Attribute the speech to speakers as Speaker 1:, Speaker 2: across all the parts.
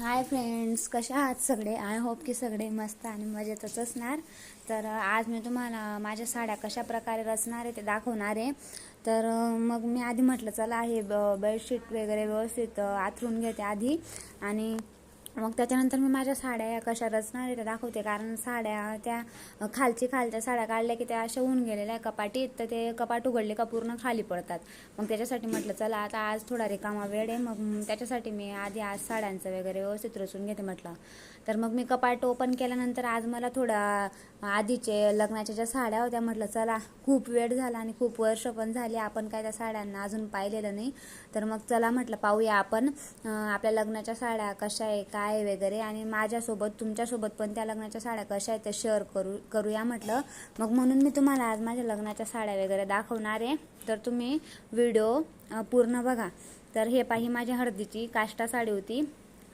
Speaker 1: Hi friends कशा आहात सगळे? आय होप की सगळे मस्त आणि मजेतच असणार. तर आज मी तुम्हाला माझ्या साड्या कशा प्रकारे रचणार आहे ते दाखवणार आहे. तर मग मी आधी म्हटलं चला हे ब बेडशीट वगैरे व्यवस्थित आथरून घेते आधी. आणि मग त्याच्यानंतर मी माझ्या साड्या या कशा रचणार आहे त्या दाखवते. कारण साड्या त्या खालची खालच्या साड्या काढल्या की त्या अशा होऊन गेलेल्या आहे कपाटीत तर ते कपाट उघडले का पूर्ण खाली पडतात. मग त्याच्यासाठी म्हटलं चला आता आज थोडा रिकामा वेळ आहे. मग त्याच्यासाठी मी आधी आज साड्यांचं वगैरे व्यवस्थित रचून घेते म्हटलं. तर मग मी कपाट ओपन केल्यानंतर आज मला थोडा आधीचे लग्नाच्या ज्या साड्या होत्या म्हटलं चला खूप वेळ झाला आणि खूप वर्ष पण झाली आपण काय त्या साड्यांना अजून पाहिलेलं नाही. तर मग चला म्हटलं पाहूया आपण आपल्या लग्नाच्या साड्या कशा आहे काय आहे वगैरे. आणि माझ्यासोबत तुमच्यासोबत पण त्या लग्नाच्या साड्या कशा आहेत त्या शेअर करू करूया म्हटलं. मग म्हणून मी तुम्हाला आज माझ्या लग्नाच्या साड्या वगैरे दाखवणार आहे. तर तुम्ही व्हिडिओ पूर्ण बघा. तर हे पाही माझ्या हळदीची काष्टा साडी होती.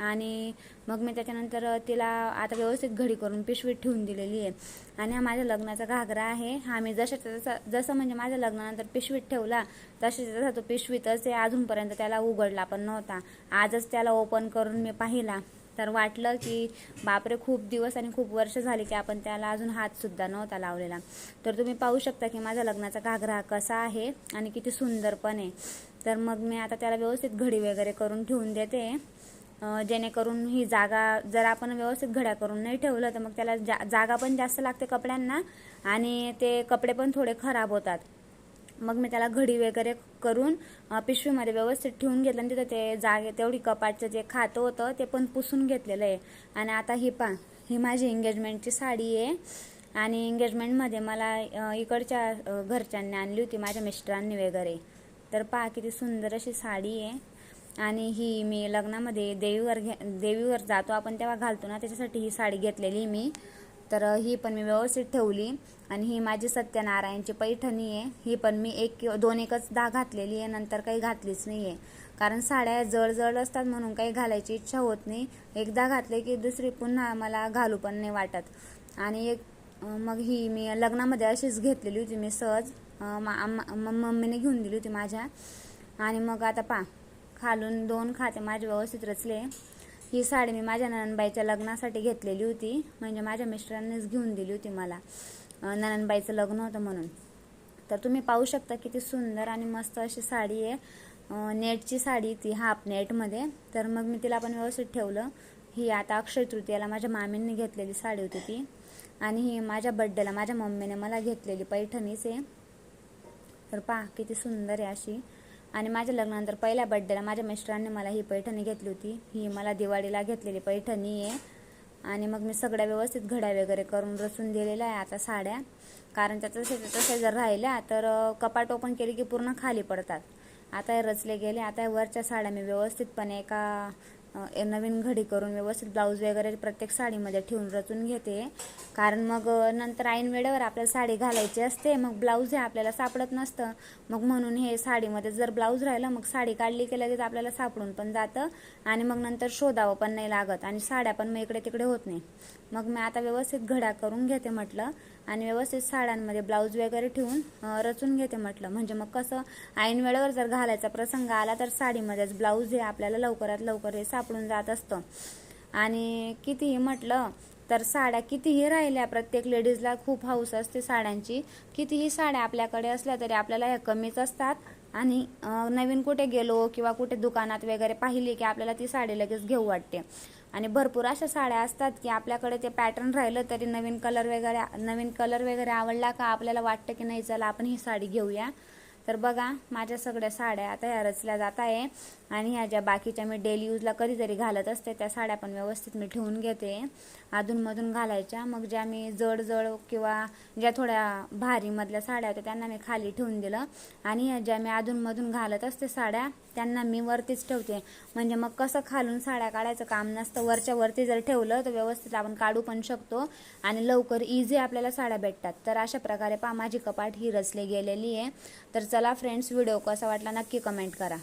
Speaker 1: आणि मग मी त्याच्यानंतर तिला आता व्यवस्थित घडी करून पिशवीत ठेवून दिलेली आहे. आणि हा माझ्या लग्नाचा घागरा आहे. हा मी जशा तसा जसं म्हणजे माझ्या लग्नानंतर पिशवीत ठेवला तशाचा तसा तो पिशवीतच आहे. अजूनपर्यंत त्याला उघडला पण नव्हता. आजच त्याला ओपन करून मी पाहिला. तर वाटलं की बापरे खूप दिवस आणि खूप वर्ष झाली की आपण त्याला अजून हातसुद्धा नव्हता लावलेला. तर तुम्ही पाहू शकता की माझा लग्नाचा घागरा कसा आहे आणि किती सुंदर पण आहे. तर मग मी आता त्याला व्यवस्थित घडी वगैरे करून ठेवून देते. जेणेकरून ही जागा जर आपण व्यवस्थित घड्या करून नाही ठेवलं तर मग त्याला जा जागा पण जास्त लागते कपड्यांना आणि ते कपडे पण थोडे खराब होतात. मग मी त्याला घडी वगैरे करून पिशवीमध्ये व्यवस्थित ठेवून घेतलं आणि तिथं ते जागे तेवढी कपाटचं जे खातं होतं ते पण पुसून घेतलेलं आहे. आणि आता ही पा ही माझी एंगेजमेंटची साडी आहे. आणि एंगेजमेंटमध्ये मला इकडच्या घरच्यांनी आणली होती माझ्या मिस्टरांनी वगैरे. तर पहा किती सुंदर अशी साडी आहे. आणि ही मी लग्नामध्ये देवीवर घे देवीवर जातो. आपण तेव्हा घालतो ना त्याच्यासाठी ही साडी घेतलेली मी. तर ही पण मी व्यवस्थित ठेवली. आणि ही माझी सत्यनारायणची पैठणी आहे. ही पण मी एक किंवा दोन एकच दा घातलेली आहे. नंतर काही घातलीच नाही आहे कारण साड्या जळजळ असतात म्हणून काही घालायची इच्छा होत नाही. एकदा घातले की दुसरी पुन्हा मला घालू पण नाही वाटत. आणि एक मग ही मी लग्नामध्ये अशीच घेतलेली होती मी सहज. मा- म- मम्मीने घेऊन दिली होती माझ्या. आणि मग आता पा खालून दोन खाते माझे व्यवस्थित रचले. ही साडी मी माझ्या ननंदबाईच्या लग्नासाठी घेतलेली होती. म्हणजे माझ्या मिस्टरांनीच घेऊन दिली होती मला. ननंदबाईचं लग्न होतं म्हणून. तर तुम्ही पाहू शकता किती सुंदर आणि मस्त अशी साडी आहे. नेटची साडी ती हाफ नेटमध्ये. तर मग मी तिला पण व्यवस्थित ठेवलं. ही आता अक्षय तृतीयाला माझ्या मामींनी घेतलेली साडी होती ती. आणि ही माझ्या बड्डेला माझ्या मम्मीने मला घेतलेली पैठणीच आहे. तर पहा किती सुंदर आहे अशी. आणि माझ्या लग्नानंतर पहिल्या बड्डेला माझ्या मिस्टरांनी मला ही पैठणी घेतली होती. ही मला दिवाळीला घेतलेली पैठणी आहे. आणि मग मी सगळ्या व्यवस्थित घड्या वगैरे करून रचून दिलेल्या आहे आता साड्या. कारण त्या तसे तसे जर राहिल्या तर कपाट ओपन केली की पूर्ण खाली पडतात. आता हे रचले गेले. आता वरच्या साड्या मी व्यवस्थितपणे एका नवीन घडी करून व्यवस्थित ब्लाऊज वगैरे प्रत्येक साडीमध्ये ठेवून रचून घेते. कारण मग नंतर ऐन वेळेवर आपल्याला साडी घालायची असते मग ब्लाऊज हे आपल्याला सापडत नसतं. मग म्हणून हे साडीमध्ये जर ब्लाऊज राहिलं मग साडी काढली की लगेच आपल्याला सापडून पण जातं आणि मग नंतर शोधावं पण नाही लागत आणि साड्या पण मग इकडे तिकडे होत नाही. मग मी आता व्यवस्थित घड्या करून घेते म्हटलं. आणि व्यवस्थित साड्यांमध्ये ब्लाऊज वगैरे ठेवून रचून घेते म्हटलं. म्हणजे मग कसं ऐन वेळेवर जर घालायचा प्रसंग आला तर साडीमध्येच ब्लाऊज हे आपल्याला लवकरात लवकर हे सापडून जात असतं. आणि कितीही म्हटलं तर साड्या कितीही राहिल्या प्रत्येक लेडीजला खूप हौस असते साड्यांची. कितीही साड्या आपल्याकडे असल्या तरी आपल्याला ह्या कमीच असतात. आणि नवीन कुठे गेलो किंवा कुठे दुकानात वगैरे पाहिली की आपल्याला ती साडी लगेच घेऊ वाटते. आणि भरपूर अशा साड्या असतात की आपल्याकडे ते पॅटर्न राहिलं तरी नवीन कलर वगैरे नवीन कलर वगैरे आवडला का आपल्याला वाटतं की नाही चला आपण ही साडी घेऊया. तर बघा माझ्या सगळ्या साड्या आता ह्या रचल्या जात आहे. आणि ह्या ज्या बाकीच्या मी डेली यूजला कधीतरी घालत असते त्या साड्या पण व्यवस्थित मी ठेवून घेते. अधूनमधून घालायच्या. मग ज्या मी जड जड किंवा ज्या थोड्या भारीमधल्या साड्या होत्या त्यांना मी खाली ठेवून दिलं. आणि ह्या ज्या मी अधूनमधून घालत असते साड्या त्यांना मी वरतीच ठेवते. म्हणजे मग कसं खालून साड्या काढायचं काम नसतं. वरच्या वरती जर ठेवलं तर व्यवस्थित आपण काढू पण शकतो. आणि लवकर इझी आपल्याला साड्या भेटतात. तर अशा प्रकारे पा माझी कपाट ही रचली गेलेली आहे. तर चला फ्रेंड्स व्हिडिओ कसा वाटला नक्की कमेंट करा.